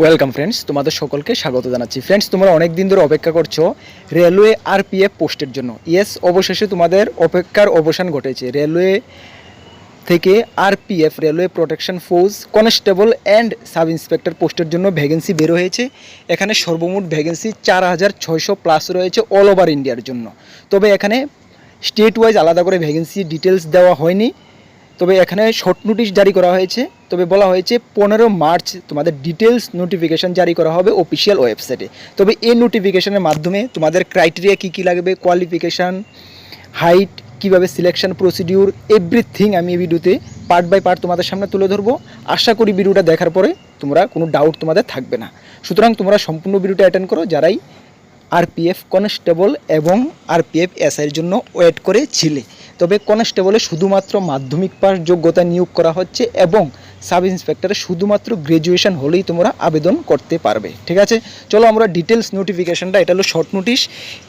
Welcome friends তোমাদের সকলকে স্বাগত জানাচ্ছি। ফ্রেন্ডস তোমরা অনেক দিন ধরে অপেক্ষা করছ রেলওয়ে আর আরপিএফ পোস্টের জন্য। ইয়েস অবশেষে তোমাদের অপেক্ষার অবসান ঘটেছে। রেলওয়ে থেকে আর RPF railway protection force constable and sub inspector পোস্টের জন্য ভ্যাকেন্সি বের হয়েছে। এখানে সর্বমোট ভ্যাকেন্সি চার হাজার ছয়শো প্লাস রয়েছে অল ওভার ইন্ডিয়ার জন্য। তবে এখানে স্টেট ওয়াইজ আলাদা করে ভ্যাকেন্সি ডিটেলস দেওয়া হয়নি। তবে এখানে শর্ট নোটিশ জারি করা হয়েছে। তবে বলা হয়েছে, পনেরো মার্চ তোমাদের ডিটেলস নোটিফিকেশান জারি করা হবে অফিসিয়াল ওয়েবসাইটে তবে এই নোটিফিকেশনের মাধ্যমে তোমাদের ক্রাইটেরিয়া কী কী লাগবে কোয়ালিফিকেশান হাইট কীভাবে সিলেকশন প্রসিডিউর এভরিথিং আমি এই ভিডিওতে পার্ট বাই পার্ট তোমাদের সামনে তুলে ধরবো। আশা করি ভিডিওটা দেখার পরে তোমরা কোনো ডাউট তোমাদের থাকবে না। সুতরাং তোমরা সম্পূর্ণ ভিডিওটা অ্যাটেন্ড করো, যারাই আরপিএফ কনস্টেবল এবং আরপিএফ এসআইয়ের জন্য ওয়েট করে ছিলে। তবে কনস্টেবলে শুধুমাত্র মাধ্যমিক পাস যোগ্যতা নিয়োগ করা হচ্ছে এবং সাব ইন্সপেক্টরে শুধুমাত্র গ্র্যাজুয়েশন হলেই তোমরা আবেদন করতে পারবে। ঠিক আছে? চলো আমরা ডিটেলস নোটিফিকেশনটা, এটা হলো শর্ট নোটিশ।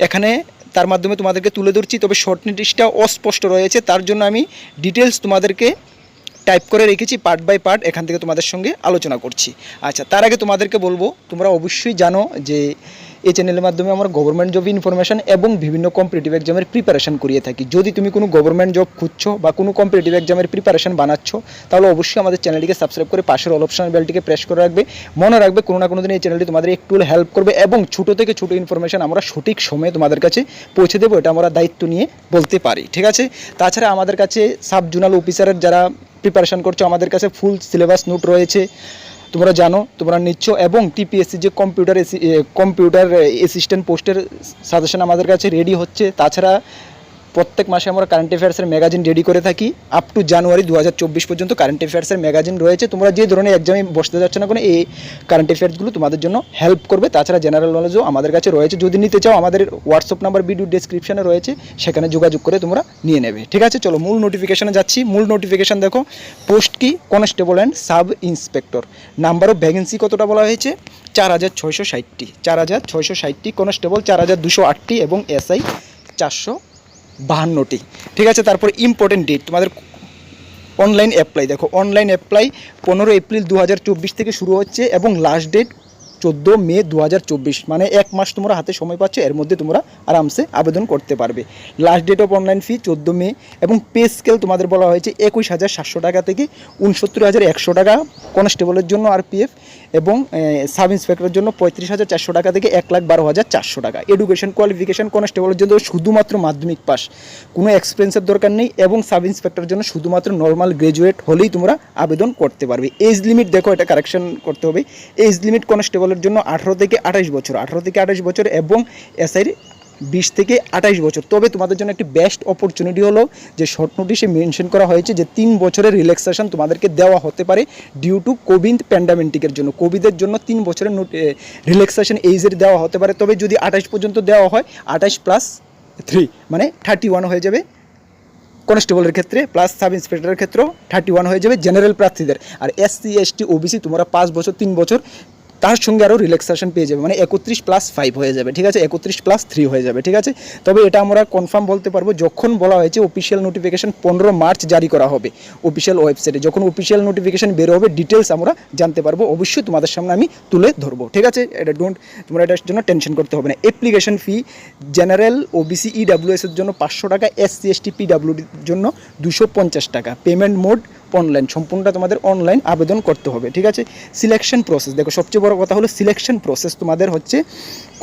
এখানে তার মাধ্যমে তোমাদেরকে তুলে ধরছি, তবে শর্ট নোটিশটা অস্পষ্ট রয়েছে, তার জন্য আমি ডিটেলস তোমাদেরকে টাইপ করে রেখেছি পার্ট বাই পার্ট এখান থেকে তোমাদের সঙ্গে আলোচনা করছি। আচ্ছা তার আগে তোমাদেরকে বলব, তোমরা অবশ্যই জানো যে এই চ্যানেলের মাধ্যমে আমরা গভর্নমেন্ট জব ইনফরমেশন এবং বিভিন্ন কম্পিটিটিভ এক্সামের প্রিপারেশন করিয়ে থাকি। যদি তুমি কোনো গভর্নমেন্ট জব খুঁজছো বা কোনো কম্পিটিটিভ এক্সামের প্রিপারেশন বানাচ্ছ, তাহলে অবশ্যই আমাদের চ্যানেলটিকে সাবস্ক্রাইব করে পাশের অল অপশন বেলটিকে প্রেস করে রাখবে। মনে রাখবে কোনো না কোনো দিন এই চ্যানেলটি তোমাদের একটু হেল্প করবে এবং ছোটো থেকে ছোটো ইনফরমেশন আমরা সঠিক সময়ে তোমাদের কাছে পৌঁছে দেবো, এটা আমরা দায়িত্ব নিয়ে বলতে পারি। ঠিক আছে? তাছাড়া আমাদের কাছে সাব জোনাল অফিসারের যারা প্রিপারেশন করছ, আমাদের কাছে ফুল সিলেবাস নোট রয়েছে। তোমরা জানো, তোমরা নিচ্ছ এবং টিপিএসসি যে কম্পিউটার কম্পিউটার অ্যাসিস্ট্যান্ট পোস্টের সাজেশন আমাদের কাছে রেডি হচ্ছে। তাছাড়া প্রত্যেক মাসে আমরা কারেন্ট অ্যাফেয়ার্সের ম্যাগাজিন রেডি করে থাকি। আপ টু জানুয়ারি দু হাজার চব্বিশ পর্যন্ত কারেন্ট অ্যাফেয়ার্সের ম্যাগাজিন রয়েছে। তোমরা যে ধরনের এক্সামে বসতে যাচ্ছ না কোনো, এই কারেন্ট অ্যাফেয়ার্সগুলো তোমাদের জন্য হেল্প করবে। তাছাড়া জেনারেল নলেজও আমাদের কাছে রয়েছে। যদি নিতে চাও, আমাদের হোয়াটসঅ্যাপ নাম্বার ভিডিও ডেসক্রিপশনে রয়েছে। সেখানে যোগাযোগ করে তোমরা নিয়ে নেবে। ঠিক আছে? চলো, মূল নোটিফিকেশনে যাচ্ছি। মূল নোটিফিকেশন দেখো। পোস্ট কি? Constable and sub inspector number of vacancy কতটা বলা হয়েছে? চার হাজার ছয়শো ষাটটি। চার হাজার ছয়শো ষাটটি। কনস্টেবল চার হাজার দুশো আটটি এবং এসআই চারশো বাহান্নটি। ঠিক আছে, তারপর ইম্পর্টেন্ট ডেট তোমাদের অনলাইন অ্যাপ্লাই দেখো অনলাইন অ্যাপ্লাই পনেরো এপ্রিল দু হাজার চব্বিশ থেকে শুরু হচ্ছে এবং লাস্ট ডেট চোদ্দ মে দু হাজার চব্বিশ মানে এক মাস তোমরা হাতে সময় পাচ্ছ, এর মধ্যে তোমরা আরামসে আবেদন করতে পারবে। Last date of online fee চোদ্দ মে এবং পে স্কেল তোমাদের বলা হয়েছে একুশ হাজার সাতশো টাকা থেকে উনসত্তর হাজার একশো টাকা কনস্টেবলের জন্য আরপিএফ এবং সাব ইন্সপেক্টরের জন্য পঁয়ত্রিশ হাজার চারশো টাকা থেকে এক লাখ বারো হাজার চারশো টাকা। এডুকেশন কোয়ালিফিকেশন কনস্টেবলের জন্য শুধুমাত্র মাধ্যমিক পাস কোনো এক্সপিরিয়েন্সের দরকার নেই এবং সাব ইন্সপেক্টরের জন্য শুধুমাত্র নর্মাল গ্রাজুয়েট হলেই তোমরা আবেদন করতে পারবে। এজ লিমিট দেখো, এটা কারেকশন করতে হবে। এজ লিমিট কনস্টেবলের জন্য আঠারো থেকে আঠাশ বছর, আঠারো থেকে আঠাশ বছর এবং এসআইয়ের বিশ থেকে আঠাশ বছর। তবে তোমাদের জন্য একটি বেস্ট অপরচুনিটি হলো যে শর্ট নোটিশে মেনশন করা হয়েছে যে তিন বছরের রিল্যাক্সেশন তোমাদেরকে দেওয়া হতে পারে ডিউ টু কোভিড প্যান্ডামেন্টিকের জন্য। কোভিডের জন্য তিন বছরের রিল্যাক্সেশন এইজের দেওয়া হতে পারে। তবে যদি আঠাশ পর্যন্ত দেওয়া হয় আঠাশ প্লাস থ্রি মানে থার্টি ওয়ান হয়ে যাবে। কনস্টেবলের ক্ষেত্রে প্লাস সাব ইন্সপেক্টরের ক্ষেত্রেও থার্টি ওয়ান হয়ে যাবে জেনারেল প্রার্থীদের। আর এসসি এসটি ওবিসি তোমরা পাঁচ বছর, তিন বছর তার সঙ্গে আরও রিল্যাক্সেশন পেয়ে যাবে। মানে একত্রিশ প্লাস ফাইভ হয়ে যাবে, ঠিক আছে? একত্রিশ প্লাস থ্রি হয়ে যাবে, ঠিক আছে? তবে এটা আমরা কনফার্ম বলতে পারব, যখন বলা হয়েছে অফিসিয়াল নোটিফিকেশন পনেরো মার্চ জারি করা হবে অফিসিয়াল ওয়েবসাইটে যখন অফিসিয়াল নোটিফিকেশন বের হবে ডিটেলস আমরা জানতে পারব। অবশ্যই তোমাদের সামনে আমি তুলে ধরবো, ঠিক আছে? এটা ডোন্ট তোমরা এটার জন্য টেনশন করতে হবে না। অ্যাপ্লিকেশন ফি জেনারেল ও ওবিসি ইডাব্লিউএসের জন্য পাঁচশো টাকা এসসি এসটি পিডাব্লিউডির জন্য দুশো পঞ্চাশ টাকা। পেমেন্ট মোড অনলাইন সম্পূর্ণটা তোমাদের অনলাইন আবেদন করতে হবে, ঠিক আছে? সিলেকশন প্রসেস দেখো সবচেয়ে বড় কথা হলো সিলেকশন প্রসেস তোমাদের হচ্ছে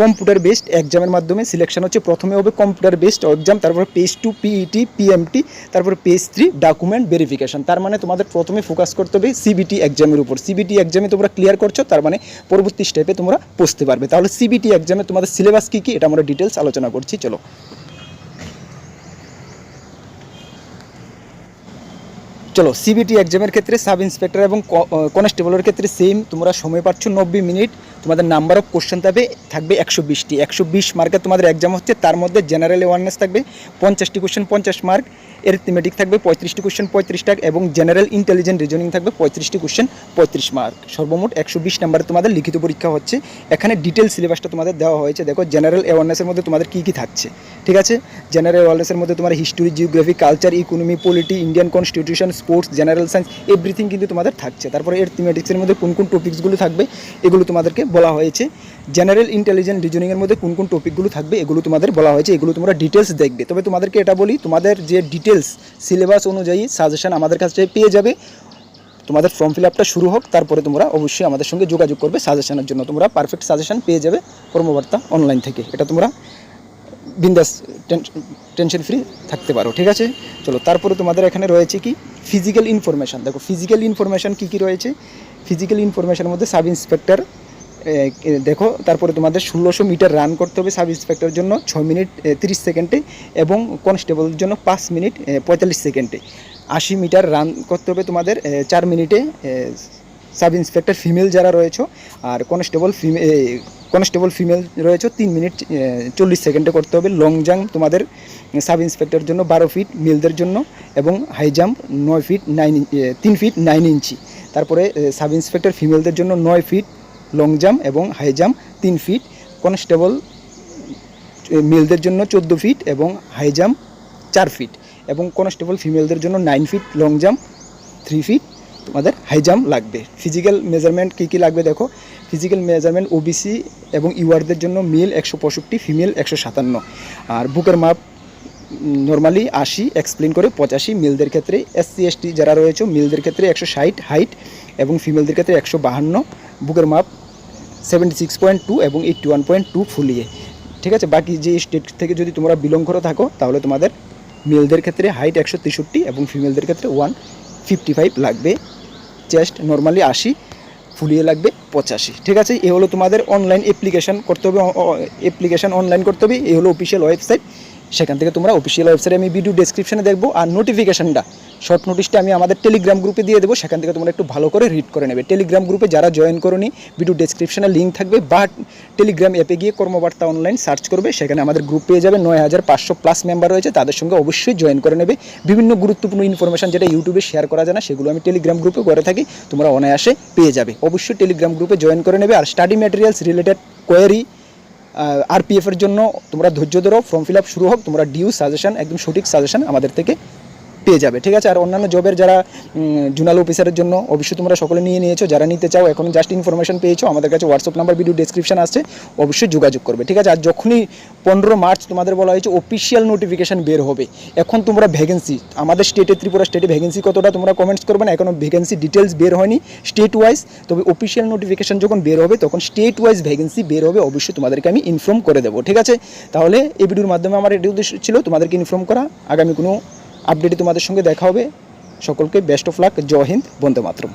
কম্পিউটার বেসড এক্সামের মাধ্যমে সিলেকশন হচ্ছে, প্রথমে হবে কম্পিউটার বেসড এক্সাম তারপর পেজ টু পিইটি পিএমটি তারপর পেজ থ্রি ডকুমেন্ট ভেরিফিকেশন তার মানে তোমাদের প্রথমে ফোকাস করতে হবে সিবিটি এক্সামের উপর। সিবিটি এক্সামে তোমরা ক্লিয়ার করছ, তার মানে পরবর্তী স্টেপে তোমরা পৌঁছতে পারবে। তাহলে সিবিটি এক্সামে তোমাদের সিলেবাস কী কী, এটা আমরা ডিটেলস আলোচনা করছি, চলো। চলো সিবিটি এক্সামের ক্ষেত্রে সাব ইন্সপেক্টর এবং কনস্টেবলের ক্ষেত্রে সেম তোমরা সময় পাচ্ছ নব্বই মিনিট। তোমাদের নাম্বার অফ কোশ্চেন থাকবে থাকবে একশো বিশটি। একশো বিশ মার্কের তোমাদের এক্সাম হচ্ছে, তার মধ্যে জেনারেল অ্যাওয়ারনেস থাকবে, পঞ্চাশটি কোশ্চেন পঞ্চাশ মার্ক এরিথমেটিক থাকবে, পঁয়ত্রিশটি কোশ্চেন পঁয়ত্রিশ টাক, এবং জেনারেল ইন্টেলিজেন্ট রিজনিং থাকবে, পঁয়ত্রিশটি কোশ্চেন পঁয়ত্রিশ মার্ক সর্বমোট একশো বিশ নাম্বারে তোমাদের লিখিত পরীক্ষা হচ্ছে। এখানে ডিটেল সিলেবাসটা তোমাদের দেওয়া হয়েছে। দেখো জেনারেল অ্যাওয়ারনেসের মধ্যে তোমাদের কী কী থাকছে, ঠিক আছে? জেনারেল অ্যাওয়ারনেসের মধ্যে তোমার history geography culture economy polity Indian constitution sports general science everything কিন্তু তোমাদের থাকছে। তারপরে এর থিমেটিক্সের মধ্যে কোন কোন টপিকসগুলো থাকবে, এগুলো তোমাদেরকে বলা হয়েছে। জেনারেল ইন্টেলিজেন্ট রিজনিংয়ের মধ্যে কোন কোন টপিকগুলো থাকবে, এগুলো তোমাদের বলা হয়েছে, এগুলো তোমরা ডিটেলস দেখবে। তবে তোমাদেরকে এটা বলি, তোমাদের যে ডিটেলস সিলেবাস অনুযায়ী সাজেশান আমাদের কাছে পেয়ে যাবে। তোমাদের ফর্ম ফিল আপটা শুরু হোক, তারপরে তোমরা অবশ্যই আমাদের সঙ্গে যোগাযোগ করবে সাজেশনের জন্য। তোমরা পারফেক্ট সাজেশন পেয়ে যাবে কর্মবার্তা অনলাইন থেকে। এটা তোমরা বিন্দাস টেনশন ফ্রি থাকতে পারো, ঠিক আছে? চলো, তারপরে তোমাদের এখানে রয়েছে কি? ফিজিক্যাল ইনফরমেশান দেখো ফিজিক্যাল ইনফরমেশান কী কী রয়েছে? ফিজিক্যাল ইনফরমেশানের মধ্যে সাব ইন্সপেক্টর দেখো, তারপরে তোমাদের ষোলোশো মিটার রান করতে হবে সাব ইন্সপেক্টরের জন্য ছয় মিনিট তিরিশ সেকেন্ডে এবং কনস্টেবলের জন্য পাঁচ মিনিট পঁয়তাল্লিশ সেকেন্ডে। আশি মিটার রান করতে হবে তোমাদের চার মিনিটে সাব ইন্সপেক্টর ফিমেল যারা রয়েছে আর কনস্টেবল ফিমে কনস্টেবল ফিমেল রয়েছে, তিন মিনিট চল্লিশ সেকেন্ডে করতে হবে। লং জাম্প তোমাদের সাব ইন্সপেক্টরের জন্য বারো ফিট মেলদের জন্য এবং হাই জাম্প নয় ফিট নাইন তিন ফিট নাইন ইঞ্চি তারপরে সাব ইন্সপেক্টর ফিমেলদের জন্য নয় ফিট লং জাম্প এবং হাই জাম্প তিন ফিট কনস্টেবল মেলদের জন্য চোদ্দ ফিট এবং হাই জাম্প চার ফিট এবং কনস্টেবল ফিমেলদের জন্য nine feet long jump three feet তোমাদের হাই জাম্প লাগবে। ফিজিক্যাল মেজারমেন্ট কী কী লাগবে দেখো? ফিজিক্যাল মেজারমেন্ট ওবিসি এবং ইউআরদের জন্য মেল একশো পঁয়ষট্টি ফিমেল একশো সাতান্ন। আর বুকের মাপ নর্মালি আশি এক্সপ্লেন করে পঁচাশি। মেলদের ক্ষেত্রে এসসি এসটি যারা রয়েছে মেলদের ক্ষেত্রে একশো ষাট হাইট এবং ফিমেলদের ক্ষেত্রে একশো বাহান্ন। বুকের মাপ সেভেন্টি সিক্স পয়েন্ট টু এবং এইট্টি ওয়ান পয়েন্ট টু ফুলিয়ে, ঠিক আছে? বাকি যে স্টেট থেকে যদি তোমরা বিলং করে থাকো, তাহলে তোমাদের মেলদের ক্ষেত্রে হাইট একশো তেষট্টি এবং ফিমেলদের ক্ষেত্রে ওয়ান ফিফটি ফাইভ লাগবে। চেস্ট নর্মালি আশি, ফুলিয়ে লাগবে পঁচাশি, ঠিক আছে? এ হলো তোমাদের অনলাইন অ্যাপ্লিকেশন করতে হবে অ্যাপ্লিকেশন অনলাইন করতে হবে, এ হলো অফিসিয়াল ওয়েবসাইট সেখান থেকে তোমরা অফিসিয়াল ওয়েবসাইটে আমি ভিডিও ডেসক্রিপশনে দেখব আর নোটিফিকেশনটা শর্ট নোটিশটা আমি আমাদের টেলিগ্রাম গ্রুপে দিয়ে দেবো, সেখান থেকে তোমরা একটু ভালো করে রিড করে নেবে। টেলিগ্রাম গ্রুপে যারা জয়েন করনি ভিডিও ডেসক্রিপশনে লিঙ্ক থাকবে বা টেলিগ্রাম অ্যাপে গিয়ে কর্মবার্তা অনলাইন সার্চ করবে, সেখানে আমাদের গ্রুপ পেয়ে যাবে নয় হাজার পাঁচশো প্লাস মেম্বার রয়েছে, তাদের সঙ্গে অবশ্যই জয়েন করে নেবে। বিভিন্ন গুরুত্বপূর্ণ ইনফরমেশন যেটা ইউটিউবে শেয়ার করা যায় না, সেগুলো আমি টেলিগ্রাম গ্রুপে করে থাকি, তোমরা অনায়াসে পেয়ে যাবে। অবশ্যই টেলিগ্রাম গ্রুপে জয়েন করে নেবে। আর স্টাডি ম্যাটেরিয়ালস রিলেটেড কোয়ারি আরপিএফের জন্য তোমরা ধৈর্য ধরো ফর্ম ফিল আপ শুরু হোক, তোমরা ডিউ সাজেশন একদম সঠিক সাজেশন আমাদের থেকে পেয়ে যাবে, ঠিক আছে? আর অন্যান্য জবের যারা জুনাল অফিসারের জন্য অবশ্যই তোমরা সকলে নিয়ে নিয়েছো, যারা নিতে চাও, এখন জাস্ট ইনফরমেশন পেয়েছ, আমাদের কাছে হোয়াটসঅ্যাপ নাম্বার ভিডিও ডেসক্রিপশন আসছে, অবশ্যই যোগাযোগ করবে, ঠিক আছে? আর যখনই পনেরো মার্চ তোমাদের বলা হয়েছে অফিসিয়াল নোটিফিকেশান বের হবে, এখন তোমরা ভ্যাকেন্সি আমাদের স্টেটে ত্রিপুরা স্টেটে ভ্যাকেন্সি কতটা তোমরা কমেন্টস করবে না এখনও ভ্যাকেন্সি ডিটেলস বের হয়নি স্টেট ওয়াইজ তবে অফিসিয়াল নোটিফিকেশান যখন বের হবে, তখন স্টেট ওয়াইজ ভ্যাকেন্সি বের হবে, অবশ্যই তোমাদেরকে আমি ইনফর্ম করে দেবো, ঠিক আছে? তাহলে এই ভিডিওর মাধ্যমে আমার এটি উদ্দেশ্য ছিল, তোমাদেরকে ইনফর্ম করা, আগামী কোনো আপডেটে তোমাদের সঙ্গে দেখা হবে। সকলকে বেস্ট অফ লাক জয় হিন্দ বন্দে মাতরম।